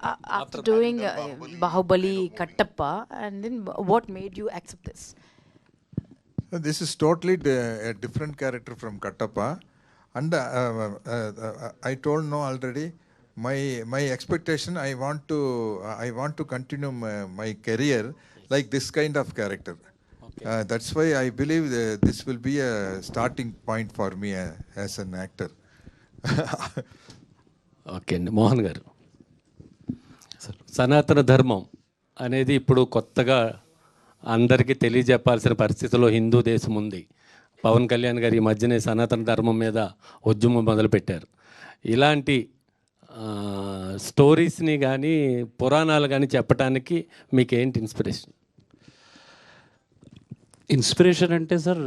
uh, after doing uh, Bahubali Kattappa, and then what made you accept this? This is totally di- a different character from Kattappa. And uh, uh, uh, I told no already. My my expectation. I want to I want to continue my, my career like this kind of character. Uh, that's why I believe uh, this will be a starting point for me uh, as an actor. Okay అండి మోహన్ గారు సనాతన ధర్మం అనేది ఇప్పుడు కొత్తగా అందరికీ తెలియజెప్పాల్సిన పరిస్థితిలో హిందూ దేశం ఉంది. పవన్ కళ్యాణ్ గారు ఈ మధ్యనే సనాతన ధర్మం మీద ఉద్యమం మొదలుపెట్టారు. ఇలాంటి స్టోరీస్ని కానీ పురాణాలు కానీ చెప్పడానికి మీకు ఏంటి ఇన్స్పిరేషన్? ఇన్స్పిరేషన్ అంటే సార్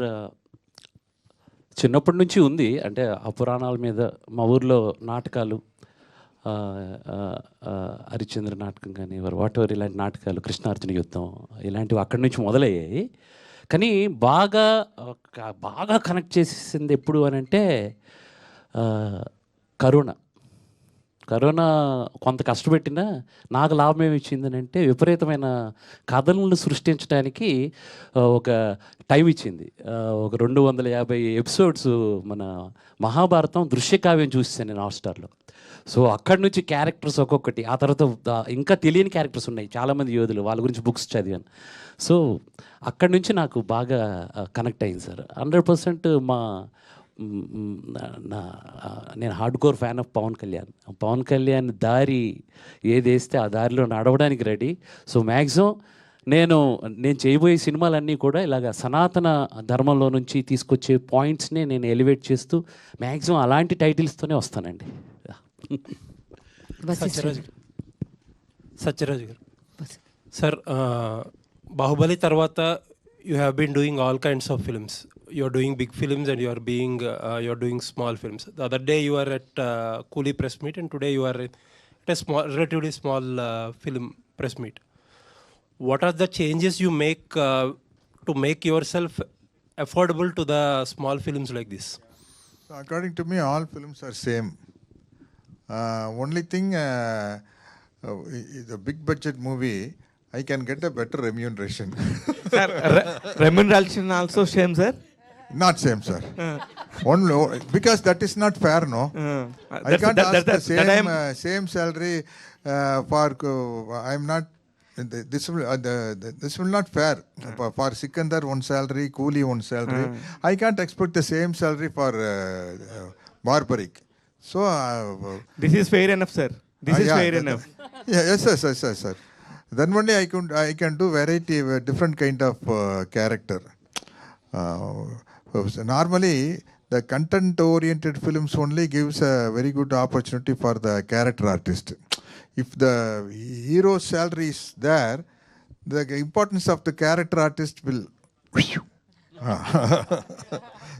చిన్నప్పటి నుంచి ఉంది. అంటే ఆ పురాణాల మీద మా ఊర్లో నాటకాలు హరిచంద్ర హరిశ్చంద్ర నాటకం కానీ వాట్ ఎవర్ ఇలాంటి నాటకాలు కృష్ణార్జున యుద్ధం ఇలాంటివి అక్కడి నుంచి మొదలయ్యాయి. కానీ బాగా బాగా కనెక్ట్ చేసింది ఎప్పుడు అని అంటే కరోనా. కరోనా కొంత కష్టపెట్టినా నాకు లాభం ఏమి ఇచ్చిందని అంటే విపరీతమైన కథలను సృష్టించడానికి ఒక టైం ఇచ్చింది. ఒక రెండు వందల యాభై ఎపిసోడ్స్ మన మహాభారతం దృశ్యకావ్యం చూసాను నేను హాట్స్టార్లో. సో అక్కడి నుంచి క్యారెక్టర్స్ ఒక్కొక్కటి ఆ తర్వాత ఇంకా తెలియని క్యారెక్టర్స్ ఉన్నాయి చాలామంది యోధులు వాళ్ళ గురించి బుక్స్ చదివాను. సో అక్కడి నుంచి నాకు బాగా కనెక్ట్ అయింది సార్. హండ్రెడ్ పర్సెంట్ మా నా- నేను hard core fan of Pawan Kalyan. Pawan Kalyan దారి ఏది వేస్తే ఆ దారిలో నడవడానికి రెడీ. సో మ్యాక్సిమం నేను నేను చేయబోయే సినిమాలన్నీ కూడా ఇలాగ సనాతన ధర్మంలో నుంచి తీసుకొచ్చే పాయింట్స్ని నేను ఎలివేట్ చేస్తూ మ్యాక్సిమం అలాంటి టైటిల్స్తోనే వస్తానండి. సత్యరాజ్ గారు. సత్యరాజ్ గారు. సార్ బాహుబలి తర్వాత you have been doing all kinds of films you're doing big films and you're being uh, you're doing small films. The other day you were at uh, Cooley press meet, and today you are at a small, relatively small uh, film press meet. What are the changes you make uh, to make yourself affordable to the small films like this? So according to me, all films are same. Uh, only thing, uh, uh, the big budget movie, I can get a better remuneration. sir, re remuneration also same, sir? Not same, sir. Only because that is not fair, no. Uh, I can't that- ask that- the same that I am- uh, same salary uh, for. Uh, I'm not. the- This will uh, the, the, this will not fair for, for Sikandar one salary, Cooley one salary. I can't expect the same salary for uh, uh, Barbaric. So. Uh, This is fair enough, sir. This is yeah, fair enough. Yeah, yes, yes, yes, yes, sir. Then only I can I can do variety, uh, different kind of uh, character. Uh, normally, the content-oriented films only gives a very good opportunity for the character artist. If the hero's salary is there, the importance of the character artist will.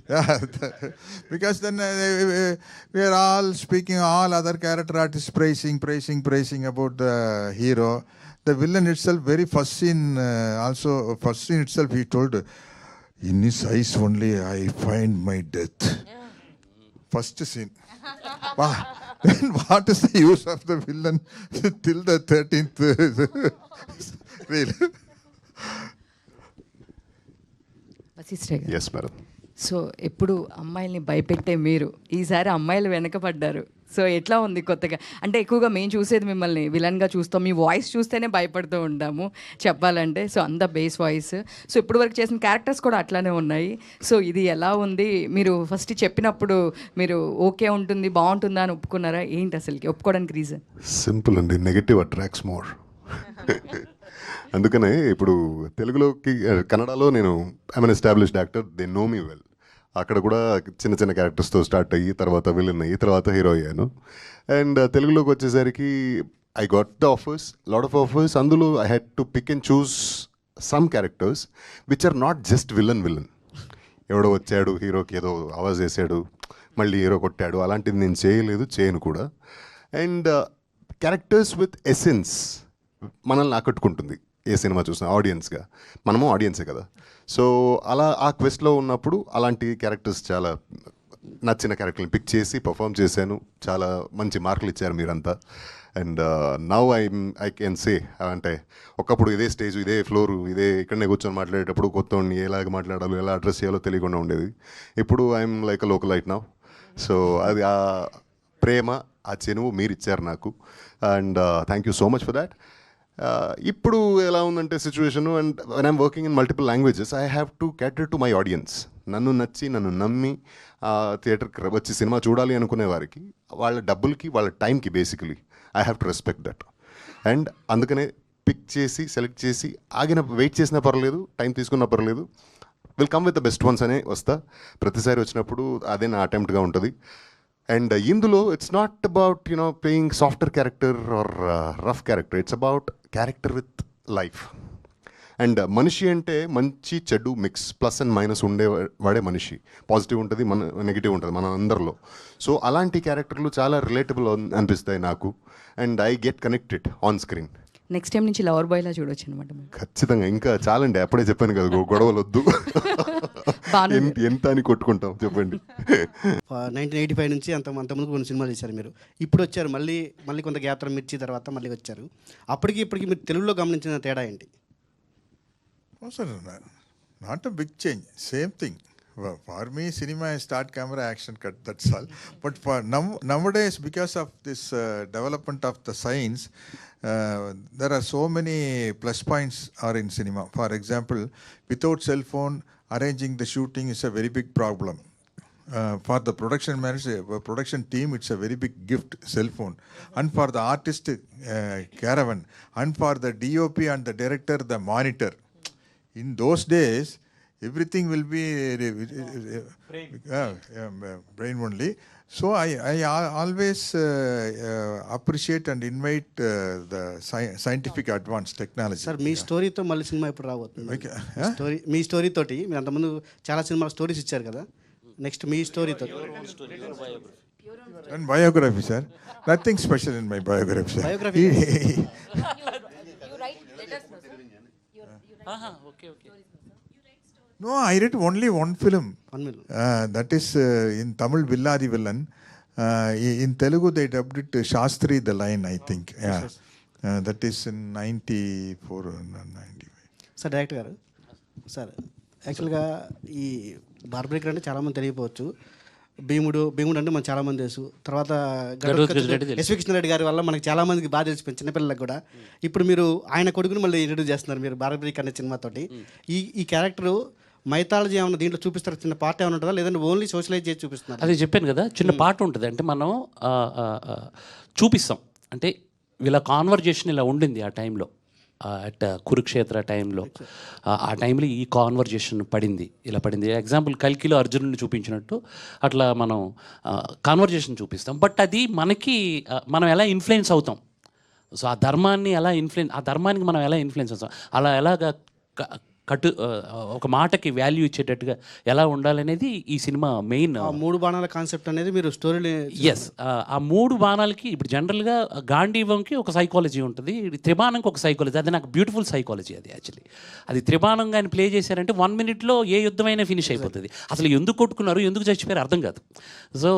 yeah, because then uh, we- we are all speaking, all other character artists praising, praising, praising about the hero. The villain itself, very first scene, uh, also first scene itself, he told, "In his eyes only I find my death." First scene. Wow. Then what is the use of the villain till the thirteenth reel? Vasishtha garu yes madam so ఎప్పుడు అమ్మాయిల్ని భయపెట్టే మీరు ఈసారి అమ్మాయిలు వెనకపడ్డారు so ఎట్లా ఉంది కొత్తగా? అంటే ఎక్కువగా మేము చూసేది మిమ్మల్ని విలన్గా చూస్తాం. మీ వాయిస్ చూస్తేనే భయపడుతూ ఉంటాము చెప్పాలంటే. సో అంత బేస్ వాయిస్. సో ఇప్పుడు వరకు చేసిన క్యారెక్టర్స్ కూడా అట్లానే ఉన్నాయి. సో ఇది ఎలా ఉంది? మీరు ఫస్ట్ చెప్పినప్పుడు మీరు ఓకే ఉంటుంది బాగుంటుందా అని ఒప్పుకున్నారా? ఏంటి అసలుకి? ఒప్పుకోవడానికి రీజన్? సింపుల్ అండి. Negative attracts more. అందుకనే ఇప్పుడు తెలుగులోకి కన్నడలో నేను I'm established actor they know me well. అక్కడ కూడా చిన్న చిన్న క్యారెక్టర్స్తో స్టార్ట్ అయ్యి తర్వాత విలన్ అయ్యి తర్వాత హీరో అయ్యాను. అండ్ uh, తెలుగులోకి వచ్చేసరికి I got the offers lot of offers అందులో I had to pick and choose some characters which are not just villain villain ఎవడో వచ్చాడు హీరోకి ఏదో ఆవాజ్ వేసాడు మళ్ళీ హీరో కొట్టాడు అలాంటిది నేను చేయలేదు చేయను కూడా. అండ్ క్యారెక్టర్స్ విత్ ఎసెన్స్ మనల్ని ఆకట్టుకుంటుంది. ఏ సినిమా చూసినా ఆడియన్స్గా. మనము ఆడియన్సే కదా. సో అలా ఆ క్వెస్ట్లో ఉన్నప్పుడు అలాంటి క్యారెక్టర్స్ చాలా నచ్చిన క్యారెక్టర్ని పిక్ చేసి పర్ఫామ్ చేశాను. చాలా మంచి మార్కులు ఇచ్చారు మీరంతా. And now I I can say అంటే ఒకప్పుడు ఇదే స్టేజ్ ఇదే ఫ్లోర్ ఇదే ఇక్కడనే కూర్చొని మాట్లాడేటప్పుడు కొత్త ఎలాగ మాట్లాడాలో ఎలా అడ్రస్ చేయాలో తెలియకుండా ఉండేది. ఇప్పుడు I'm like local light now so అది ఆ ప్రేమ ఆ చెనువు మీరు ఇచ్చారు నాకు. And thank you so much for that. ఇప్పుడు ఎలా ఉందంటే situation and one I'm working in multiple languages I have to cater to my audience నన్ను నచ్చి నన్ను నమ్మి థియేటర్కి వచ్చి సినిమా చూడాలి అనుకునే వారికి వాళ్ళ డబ్బులకి వాళ్ళ టైంకి basically I have to respect that and అందుకనే పిక్ చేసి సెలెక్ట్ చేసి ఆగిన వెయిట్ చేసినా పర్లేదు టైం తీసుకున్నా పర్లేదు will come with the best ones అనే వస్తా. ప్రతిసారి వచ్చినప్పుడు అదే నా అటెంప్ట్గా ఉంటుంది. అండ్ ఇందులో it's not about you know playing software character or rough character it's about character with life and మనిషి అంటే మంచి చెడు మిక్స్ ప్లస్ అండ్ మైనస్ ఉండే వాడే మనిషి. పాజిటివ్ ఉంటుంది మన నెగిటివ్ ఉంటుంది మన అందరిలో. సో అలాంటి క్యారెక్టర్లు చాలా రిలేటబుల్ అనిపిస్తాయి నాకు. And I get connected on screen next time నుంచి లవర్ బాయ్లా చూడొచ్చు అనమాట ఖచ్చితంగా. ఇంకా చాలండి అప్పుడే చెప్పాను కదా గొడవలు వద్దు ఎంత అని కొట్టుకుంటాం చెప్పండి. నైన్టీన్ ఎయిటీ ఫైవ్ నుంచి అంత అంతకుముందు కొన్ని సినిమాలు చేశారు మీరు. ఇప్పుడు వచ్చారు మళ్ళీ మళ్ళీ కొంత గ్యాత్ర మిర్చి తర్వాత మళ్ళీ వచ్చారు. అప్పటికి ఇప్పటికి మీరు తెలుగులో గమనించిన తేడా ఏంటి? Not big change same thing for me cinema start camera action cut that's all but for now now days because of this development of the science there are so many plus points are in cinema for example without cell phone arranging the shooting is a very big problem. Uh, for the production manager, uh, production team, it's a very big gift, cell phone. And for the artist, uh, caravan. And for the DOP and the director, the monitor. In those days, everything will be uh, uh, uh, um, uh, brain only. So I, I al- always uh, uh, appreciate and invite uh, the sci- scientific advanced technology. Sir మీ స్టోరీతో మళ్ళీ cinema ఇప్పుడు రాబోతుంది Okay. మీ story మీ story తోటి మీరు అంతకుముందు చాలా సినిమా స్టోరీస్ ఇచ్చారు కదా నెక్స్ట్ మీ స్టోరీతో And biography, sir. Nothing special in my biography, sir. Biography? No, I read only one film. One mill Uh, that is uh, in Tamil Villadi Villan. Uh, in Telugu, they dubbed it Shastri the Line, I think. Yeah. Uh, that is in 94 or 95. Sir director garu sir యాక్చువల్గా ఈ బార్బరేకర్ అంటే చాలామంది తెలియకపోవచ్చు భీముడు భీముడు అంటే మనకు చాలామంది తెలుసు తర్వాత. ఎస్వి కృష్ణారెడ్డి గారి వల్ల మనకి చాలా మందికి బాగా తెలిసిపోయింది చిన్నపిల్లలకు కూడా ఇప్పుడు మీరు ఆయన కొడుకుని మళ్ళీ ఇంట్రడ్యూస్ చేస్తున్నారు మీరు బార్బరేక్ అనే సినిమాతోటి ఈ ఈ క్యారెక్టర్ మైథాలజీ ఏమైనా దీంట్లో చూపిస్తారు? చిన్న పార్ట్ ఏమైనా ఉంటుందా? లేదంటే ఓన్లీ సోషలైజ్ చేసి చూపిస్తున్నారు? అదే చెప్పాను కదా చిన్న పాట ఉంటుంది. అంటే మనం చూపిస్తాం. అంటే వీళ్ళ కాన్వర్జేషన్ ఇలా ఉండింది ఆ టైంలో అట్ కురుక్షేత్ర టైంలో. ఆ టైంలో ఈ కాన్వర్జేషన్ పడింది ఇలా పడింది. ఎగ్జాంపుల్ కల్కిలో అర్జునుడిని చూపించినట్టు అట్లా మనం కాన్వర్జేషన్ చూపిస్తాం. బట్ అది మనకి మనం ఎలా ఇన్ఫ్లుయెన్స్ అవుతాం? సో ఆ ధర్మాన్ని ఎలా ఇన్ఫ్లుయెన్స్ ఆ ధర్మానికి మనం ఎలా ఇన్ఫ్లుయెన్స్ అవుతాం? అలా ఎలాగ కటు ఒక మాటకి వాల్యూ ఇచ్చేటట్టుగా ఎలా ఉండాలనేది ఈ సినిమా మెయిన్ ఆ మూడు బాణాల కాన్సెప్ట్ అనేది మీరు స్టోరీని ఎస్ ఆ మూడు బాణాలకి ఇప్పుడు జనరల్గా గాంధీవంకి ఒక సైకాలజీ ఉంటుంది త్రిబాణంకి ఒక సైకాలజీ అది నాకు బ్యూటిఫుల్ సైకాలజీ అది యాక్చువల్లీ అది త్రిబాణం కానీ ప్లే చేశారంటే వన్ మినిట్లో ఏ యుద్ధమైనా ఫినిష్ అయిపోతుంది. అసలు ఎందుకు కొట్టుకున్నారు ఎందుకు చచ్చిపోయారు అర్థం కాదు. సో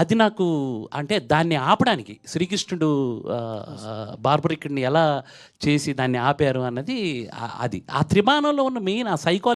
అది నాకు అంటే దాన్ని ఆపడానికి శ్రీకృష్ణుడు బార్బరిక్ని ఎలా చేసి దాన్ని ఆపారు అన్నది అది. ఆ త్రిమానంలో ఉన్న మెయిన్ ఆ సైకాలజీ